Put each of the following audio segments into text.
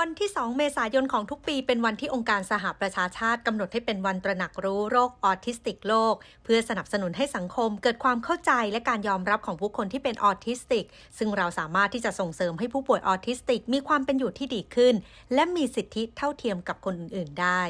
วันที่ 2 เมษายนของทุกปีเป็นวันที่องค์การสหประชาชาติกำหนดให้เป็นวันตระหนักรู้โรคออทิสติกโลก เพื่อสนับสนุนให้สังคมเกิดความเข้าใจและการยอมรับของผู้คนที่เป็นออทิสติก ซึ่งเราสามารถที่จะส่งเสริมให้ผู้ป่วยออทิสติก มีความเป็นอยู่ที่ดีขึ้น และมีสิทธิเท่าเทียมกับคนอื่นๆได้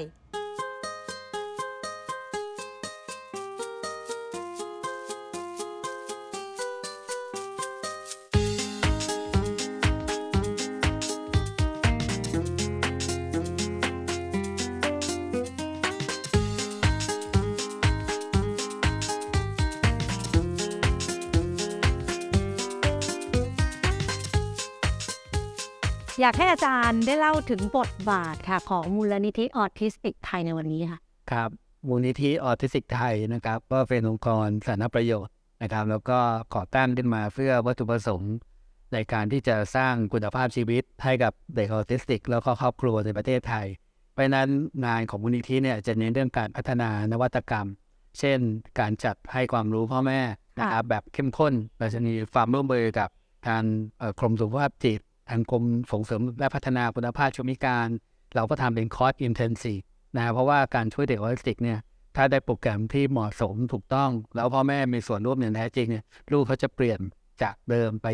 อยากให้อาจารย์ได้เล่าถึงบทบาทค่ะ ของมูลนิธิออทิสติกไทยในวันนี้ค่ะ ครับ มูลนิธิออทิสติกไทยนะครับ ก็เป็นองค์กรสาธารณประโยชน์นะครับ แล้วก็ก่อตั้งขึ้นมาเพื่อวัตถุประสงค์ในการที่จะสร้างคุณภาพชีวิตให้กับเด็กออทิสติก แล้วก็ครอบครัวในประเทศไทย เพราะนั้นงานของมูลนิธิเนี่ยจะเน้นเรื่องการพัฒนานวัตกรรม เช่น การจัดให้ความรู้พ่อแม่นะครับแบบเข้มข้นเราจะมีความร่วมมือกับทางเอ่อกรมสุขภาพจิต ทางกรมส่งเสริมและพัฒนาคุณภาพชีวิการ เราก็ทำเป็นคอร์สอินเทนซีนะเพราะว่าการช่วยเด็กออทิสติกเนี่ยถ้าได้โปรแกรมที่เหมาะสมถูกต้อง แล้วพ่อแม่มีส่วนร่วมอย่างแท้จริงเนี่ยลูกเขาจะเปลี่ยนจากเดิมไป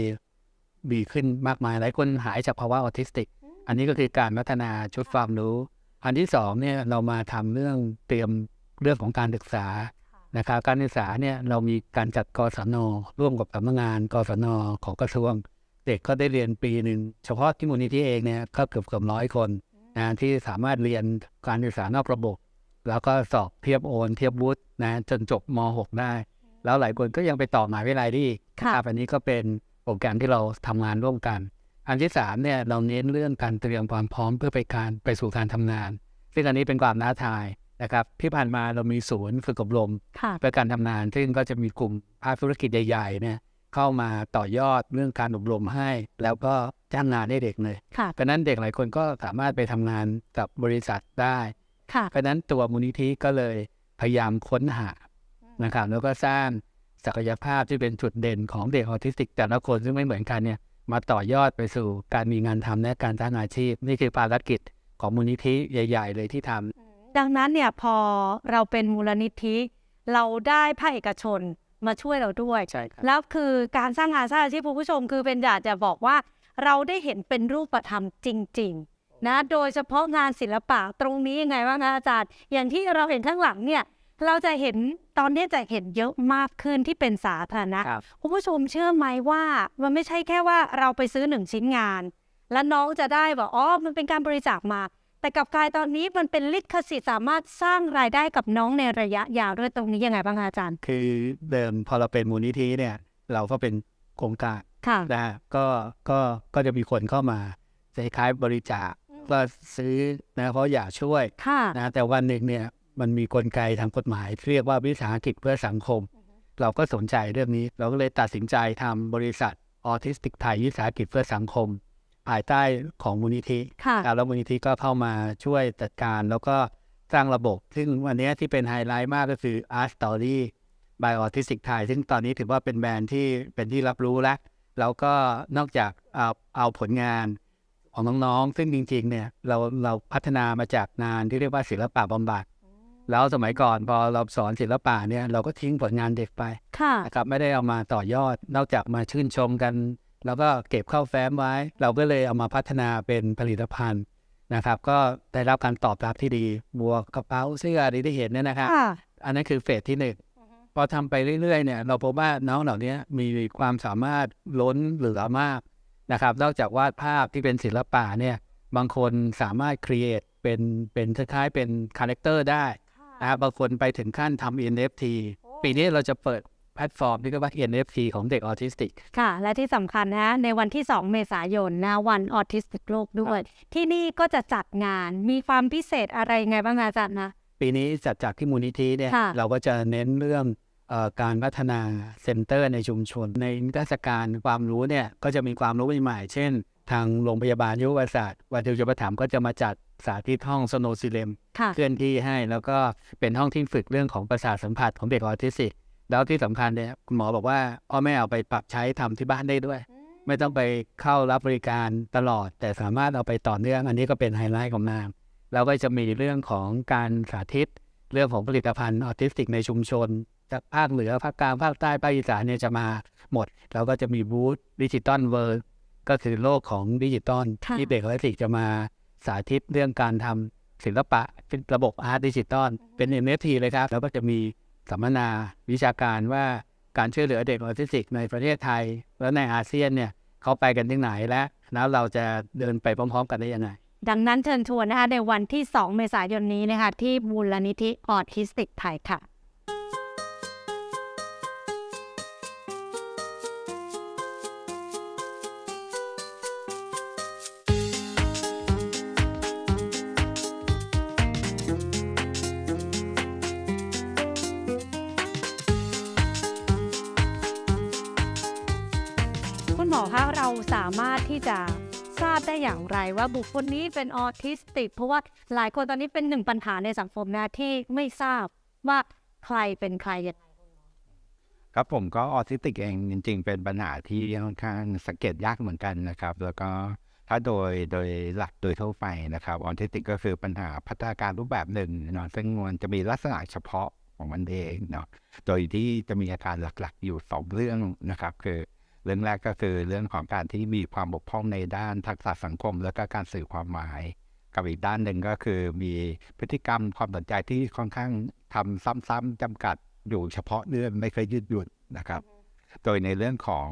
ดีขึ้นมากมายหลายคนหายจากภาวะออทิสติก อันนี้ก็คือการพัฒนาชุดความรู้ อันที่สองเนี่ยเรามาทำเรื่องเตรียมเรื่องของการศึกษานะครับการศึกษาเนี่ยเรามีการจัดกศนร่วมกับสำนักงานกศนของกระทรวง เด็กก็ได้เรียนปีหนึ่งเฉพาะที่มูลนิธิเองเนี่ยก็เกือบเกือบร้อยคนนะที่สามารถเรียนการศึกษานอกระบบ แล้วก็สอบเทียบโอน เทียบวุฒินะจนจบม .6 ได้ แล้วหลายคนก็ยังไปต่อมหาวิทยาลัยได้อีกค่ะครับอันนี้ก็เป็นโปรแกรมที่เราทำงานร่วมกัน อันที่สามเนี่ยเราเน้นเรื่องการเตรียมความพร้อมเพื่อไปการไปสู่การทำงาน ซึ่งอันนี้เป็นความท้าทายนะครับที่ผ่านมาเรามีศูนย์ฝึกอบรมค่ะเพื่อการทำงาน ซึ่งก็จะมีกลุ่มภาคธุรกิจใหญ่ๆเนี่ย เข้ามาต่อยอดเรื่องการอบรมให้ แล้วก็จ้างงานให้เด็กเลยค่ะเพราะฉะนั้นเด็กหลายคนก็สามารถไปทำงานกับบริษัทได้ค่ะเพราะฉะนั้นตัวมูลนิธิก็เลยพยายามค้นหานะครับแล้วก็สร้างศักยภาพที่เป็นจุดเด่นของเด็กออทิสติก แต่ละคนซึ่งไม่เหมือนกันเนี่ยมาต่อยอดไปสู่การมีงานทำและการสร้างอาชีพ นี่คือภารกิจของมูลนิธิใหญ่ ๆ เลยที่ทำดังนั้นเนี่ยพอเราเป็นมูลนิธิ เราได้ภาคเอกชน มาช่วยเราด้วย ใช่ครับ แล้วคือการสร้างงานสร้างอาชีพคุณผู้ชม คือเป็นอยากจะบอกว่าเราได้เห็นเป็นรูปธรรมจริง ๆ นะ โดยเฉพาะงานศิลปะตรงนี้ยังไงบ้างคะอาจารย์ อย่างที่เราเห็นข้างหลังเนี่ย เราจะเห็นตอนนี้จะเห็นเยอะมากขึ้นที่เป็นสาธารณะครับ คุณผู้ชมเชื่อไหมว่ามันไม่ใช่แค่ว่าเราไปซื้อหนึ่งชิ้นงาน แล้วน้องจะได้บอกอ๋อมันเป็นการบริจาคมา แต่กลับกลายตอนนี้มันเป็นลิขสิทธิ์สามารถสร้างรายได้กับน้องในระยะยาวด้วยตรงนี้ยังไงบ้างคะอาจารย์ คือเดิมพอเราเป็นมูลนิธิเนี่ย เราก็เป็นโครงการค่ะนะฮะก็ก็ก็จะมีคนเข้ามาคล้ายๆบริจาคก็ซื้อนะเพราะอยากช่วยค่ะนะแต่วันหนึ่งเนี่ยมันมีกลไกทางกฎหมาย เรียกว่าวิสาหกิจเพื่อสังคม เราก็สนใจเรื่องนี้ เราก็เลยตัดสินใจทำบริษัทออทิสติกไทยวิสาหกิจเพื่อสังคม ภายใต้ของมูลนิธิค่ะครับแล้วมูลนิธิก็เข้ามาช่วยจัดการแล้วก็สร้างระบบ ซึ่งวันนี้ที่เป็นไฮไลท์มากก็คือ Art Story by Autistic Thai ซึ่งตอนนี้ถือว่าเป็นแบรนด์ที่เป็นที่รับรู้แล้วแล้วก็นอกจากเอาเอาผลงานของน้องๆ ซึ่งจริงๆ เนี่ยเราเราพัฒนามาจากงานที่เรียกว่าศิลปะบำบัด แล้วสมัยก่อนพอเราสอนศิลปะเนี่ยเราก็ทิ้งผลงานเด็กไปค่ะนะครับไม่ได้เอามาต่อยอด นอกจากมาชื่นชมกัน แล้วก็เก็บเข้าแฟ้มไว้ เราก็เลยเอามาพัฒนาเป็นผลิตภัณฑ์นะครับ ก็ได้รับการตอบรับที่ดีบวกกระเป๋าเสื้ออะไรที่เห็นเนี่ยนะครับค่ะอันนั้นคือเฟสที่หนึ่งพอทำไปเรื่อยๆเนี่ย เราพบว่าน้องเหล่านี้มีความสามารถล้นเหลือมากนะครับ นอกจากวาดภาพที่เป็นศิลปะเนี่ยบางคนสามารถครีเอทเป็นเป็นคล้ายๆเป็นคาแรคเตอร์ได้นะครับบางคนไปถึงขั้นทำ NFT ปีนี้เราจะเปิด แพลตฟอร์มที่เรียกว่า NFT ของเด็กออทิสติก ค่ะ และที่สำคัญนะในวันที่ 2 เมษายนนะวันออทิสติกโลกด้วย ที่นี่ก็จะจัดงานมีความพิเศษอะไรไงบ้างคะอาจารย์นะ ปีนี้จัดจากที่มูลนิธิเนี่ย ค่ะ เราก็จะเน้นเรื่องเออการพัฒนาเซ็นเตอร์ในชุมชน ในนิทรรศการความรู้เนี่ยก็จะมีความรู้ใหม่ๆ เช่น ทางโรงพยาบาลยุวศาสตร์วันเดียวจะประถามก็จะมาจัดสาธิตห้องสโนซิเลม ค่ะ เคลื่อนที่ให้แล้วก็เป็นห้องที่ฝึกเรื่องของประสาทสัมผัสของเด็กออทิสติก แล้วที่สำคัญเนี่ยคุณหมอบอกว่าพ่อแม่เอาไปปรับใช้ทำที่บ้านได้ด้วย ไม่ต้องไปเข้ารับบริการตลอด แต่สามารถเอาไปต่อเนื่อง อันนี้ก็เป็นไฮไลท์ของนางแล้วก็จะมีเรื่องของการสาธิต เรื่องของผลิตภัณฑ์ออทิสติกในชุมชนจากภาคเหนือภาคกลางภาคใต้ภาคอีสานเนี่ยจะมาหมด แล้วก็จะมีบูธดิจิตอลเวิร์ก็คือโลกของดิจิตอลค่ะที่เด็กออทิสติกจะมาสาธิตเรื่องการทำศิลปะเป็นระบบอาร์ตดิจิตอลเป็น NFT เลยครับ แล้วก็จะมี สัมมนาวิชาการว่าการช่วยเหลือเด็กออทิสติกในประเทศไทย และในอาเซียนเนี่ยเขาไปกันที่ไหนและแล้วเราจะเดินไปพร้อม ๆ กันได้ยังไง ดังนั้นเชิญชวนนะคะในวันที่ 2 เมษายนนี้นะคะที่มูลนิธิออทิสติกไทยค่ะ คุณหมอคะเราสามารถที่จะทราบได้อย่างไรว่าบุคคลนี้เป็นออทิสติก เพราะว่าหลายคนตอนนี้เป็นหนึ่งปัญหาในสังคมนะที่ไม่ทราบว่าใครเป็นใครยังไงครับผมก็ออทิสติกเองจริง ๆ เป็นปัญหาที่ค่อนข้างสังเกตยากเหมือนกันนะครับ แล้วก็ถ้าโดยโดยหลักโดยทั่วไปนะครับออทิสติกก็คือปัญหาพัฒนาการรูปแบบหนึ่งเนาะซึ่งมันจะมีลักษณะเฉพาะของมันเองเนาะโดยที่จะมีอาการหลักๆอยู่สองเรื่องนะครับ คือ เรื่องแรกก็คือเรื่องของการที่มีความบกพร่องในด้านทักษะสังคม แล้วก็การสื่อความหมาย กับอีกด้านหนึ่งก็คือมีพฤติกรรมความสนใจที่ค่อนข้างทำซ้ำๆจำกัดอยู่เฉพาะเรื่องไม่เคยยืดหยุ่นนะครับ โดยในเรื่องของ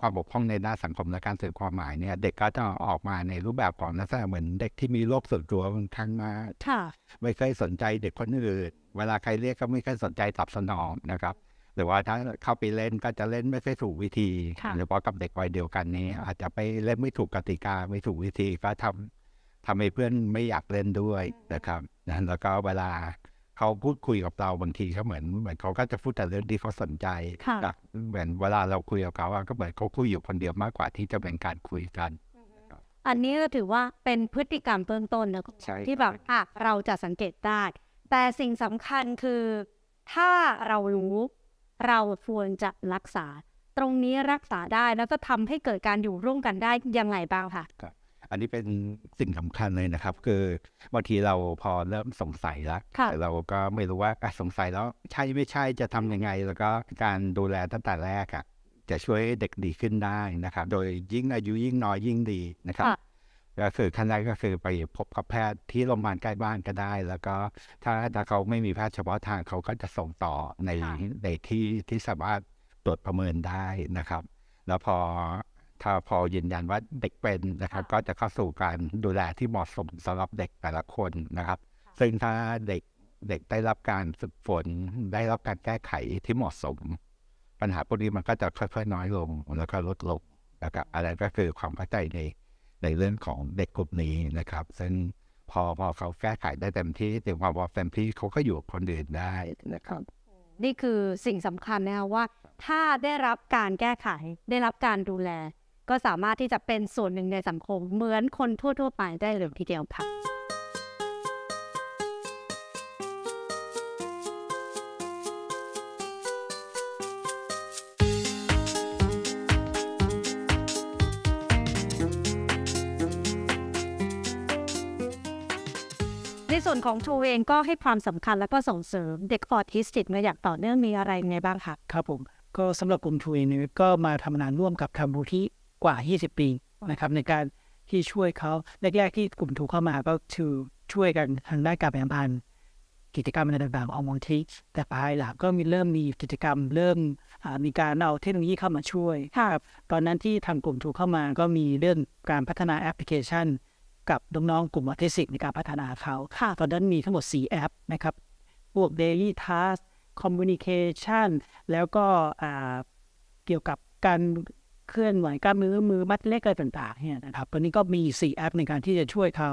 ความบกพร่องในด้านสังคมและการสื่อความหมายเนี่ยเด็กก็จะออกมาในรูปแบบของลักษณะเหมือนเด็กที่มีโลกส่วนตัวค่อนข้างมากค่ะไม่เคยสนใจเด็กคนอื่นเวลาใครเรียกก็ไม่เคยสนใจตอบสนองนะครับ หรือว่าถ้าเข้าไปเล่นก็จะเล่นไม่ค่อยถูกวิธีค่ะหรือเพราะกับเด็กวัยเดียวกันนี้ อาจจะไปเล่นไม่ถูกกติกาไม่ถูกวิธีก็ทำทำให้เพื่อนไม่อยากเล่นด้วยนะครับนะแล้วก็เวลาเขาพูดคุยกับเราบางทีเขาเหมือนเหมือนเขาก็จะพูดแต่เรื่องที่เขาสนใจค่ะนะเหมือนเวลาเราคุยกับเขาอะก็เหมือนเขาคุยอยู่คนเดียวมากกว่าที่จะเป็นการคุยกัน อันนี้ก็ถือว่าเป็นพฤติกรรมเบื้องต้นนะใช่ที่แบบอะเราจะสังเกตได้ แต่สิ่งสำคัญคือ ถ้าเรารู้ เราควรจะรักษา ตรงนี้รักษาได้แล้วก็ทำให้เกิดการอยู่ร่วมกันได้ยังไงบ้างคะอันนี้เป็นสิ่งสำคัญเลยนะครับ คือบางทีเราพอเริ่มสงสัยแล้วค่ะแต่เราก็ไม่รู้ว่าอะสงสัยแล้วใช่ไม่ใช่จะทำยังไง แล้วก็การดูแลตั้งแต่แรกอะจะช่วยให้เด็กดีขึ้นได้นะครับ โดยยิ่งอายุยิ่งน้อยยิ่งดีนะครับค่ะ ก็คือขั้นแรกก็คือไปพบกับแพทย์ที่โรงพยาบาลใกล้บ้านก็ได้ แล้วก็ถ้าถ้าเขาไม่มีแพทย์เฉพาะทางเขาก็จะส่งต่อในค่ะในที่ที่สามารถตรวจประเมินได้นะครับ แล้วพอถ้าพอยืนยันว่าเด็กเป็นนะครับ ก็จะเข้าสู่การดูแลที่เหมาะสมสำหรับเด็กแต่ละคนนะครับ ซึ่งถ้าเด็กเด็กได้รับการฝึกฝนได้รับการแก้ไขที่เหมาะสม ปัญหาพวกนี้มันก็จะค่อยๆน้อยลง แล้วก็ลดลงนะครับอะไรก็คือความเข้าใจใน ในเรื่องของเด็กกลุ่มนี้นะครับ ซึ่งพอพอเขาแก้ไขได้เต็มที่ถึงความพอเต็มที่เขาก็อยู่คนอื่นได้นะครับ นี่คือสิ่งสำคัญนะคะว่า ถ้าได้รับการแก้ไขได้รับการดูแล ก็สามารถที่จะเป็นส่วนหนึ่งในสังคมเหมือนคนทั่ว ๆ ไปได้เลยทีเดียวค่ะ ในส่วนของทูเองก็ให้ความสำคัญและก็ส่งเสริมเด็กออทิสติกมาอย่างต่อเนื่องมีอะไรยังไงบ้างคะครับผมก็สำหรับกลุ่มทูเองเนี่ยก็มาทำงานร่วมกับทางมูลที่กว่า 20 ปีนะครับในการที่ช่วยเขาแรกๆที่กลุ่มทูเข้ามาก็คือช่วยกันทางด้านการประชาสัมพันธ์กิจกรรมอะไรต่างๆของมูลที่แต่ภายหลังก็มีเริ่มมีกิจกรรม เริ่มอ่ามีการเอาเทคโนโลยีเข้ามาช่วยครับตอนนั้นที่ทางกลุ่มทูเข้ามาก็มีเรื่องการพัฒนาแอปพลิเคชัน กับน้องๆกลุ่มออทิสติกในการพัฒนาเขาค่ะตอนนั้นมีทั้งหมด 4 แอปนะครับ พวก Daily Task Communication แล้วก็อ่าเกี่ยวกับการเคลื่อนไหวกล้ามเนื้อมือมัดเล็กอะไรต่างๆเนี่ยนะครับ ตอนนี้ก็มี 4 แอปในการที่จะช่วยเขา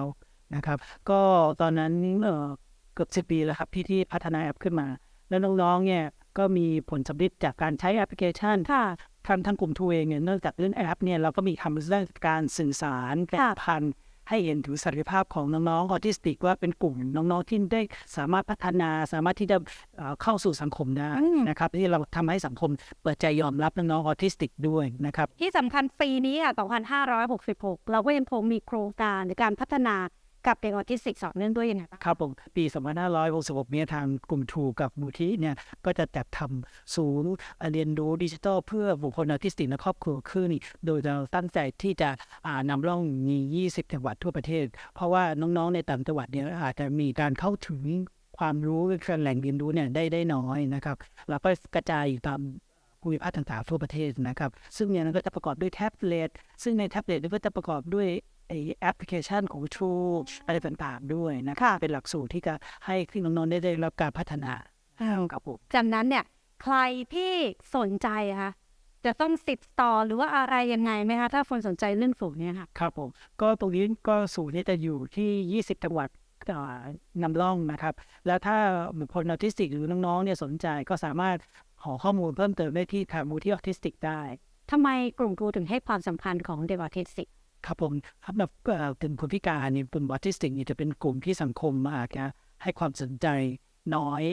นะครับ ก็ตอนนั้นเอ่อเกือบสิบปีแล้วครับที่ที่พัฒนาแอปขึ้นมา แล้วน้องๆเนี่ยก็มีผลสำเร็จจากการใช้แอปพลิเคชันค่ะทางทางกลุ่มทูเองเนี่ยนอกจากเรื่องแอปเนี่ยเราก็มีทำเรื่องการสื่อสารแปรค่ะพันธ์ ให้เห็นถึงศักยภาพของน้องๆออทิสติกว่าเป็นกลุ่มน้องๆที่ได้สามารถพัฒนาสามารถที่จะเอ่อเข้าสู่สังคมได้อืมนะครับที่เราทำให้สังคมเปิดใจยอมรับน้องๆออทิสติกด้วยนะครับที่สำคัญปีนี้อะ2566 เราก็ยังคงมีโครงการในการพัฒนา กับเด็กออทิสติกสอนเนื่องด้วยยังไงบ้างครับผมปี 2566เนี่ยทางกลุ่มทูกับมูทีเนี่ยก็จะจัดทำศูนย์เรียนรู้ดิจิทัลเพื่อบุคคลออทิสติกและครอบครัวขึ้น โดยเราตั้งใจที่จะนำร่องมี 20 จังหวัดทั่วประเทศ เพราะว่าน้องๆในต่างจังหวัดเนี่ยอาจจะมีการเข้าถึงความรู้แหล่งเรียนรู้เนี่ยได้ได้น้อยนะครับเราก็กระจายอยู่ตามภูมิภาคต่างๆทั่วประเทศนะครับ ซึ่งเนี่ยก็จะประกอบด้วยแท็บเล็ตซึ่งในแท็บเล็ตก็จะประกอบด้วย แอปพลิเคชันของ True อะไรต่างๆด้วยนะครัค่ะบเป็นหลักสูตรที่จะให้ที่น้องๆได้ได้รับการพัฒนาครับผมจากนั้นเนี่ยใครที่สนใจอะคะจะต้องติดต่อหรือว่าอะไรยังไงไหมคะ ถ้าคนสนใจเรื่องสูตรเนี่ยค่ะ ครับผม ก็ตรงนี้ก็ศูนย์เนี่ยจะอยู่ที่ 20จังหวัดอ่านำร่องนะครับ แล้วถ้าบุคคลออทิสติกหรือน้องๆเนี่ยสนใจก็สามารถขอข้อมูลเพิ่มเติมได้ที่ทางมูลที่ออทิสติกได้ทำไมกลุ่มครูถึงให้ความสำคัญของเด็กออทิสติก ครับผมสำหรับเอ่อเป็นคนพิการนี่ยเป็นออทิสติกนี่จะเป็นกลุ่มที่สังคมมากนะให้ความสนใจน้อย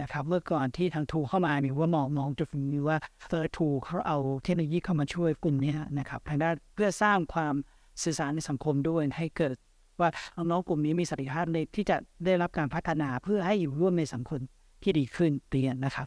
นะครับเมื่อก่อนที่ทางทูเข้ามาเนี่ยว่ามองมองจุดนี้ว่าเออทูเขาเอาเทคโนโลยีเข้ามาช่วยกลุ่มนี้นะครับทางด้านเพื่อสร้างความสื่อสารในสังคมด้วยให้เกิดว่าน้องกลุ่มนี้มีศักยภาพในที่จะได้รับการพัฒนาเพื่อให้อยู่ร่วมในสังคมที่ดีขึ้นเตียนนะครับ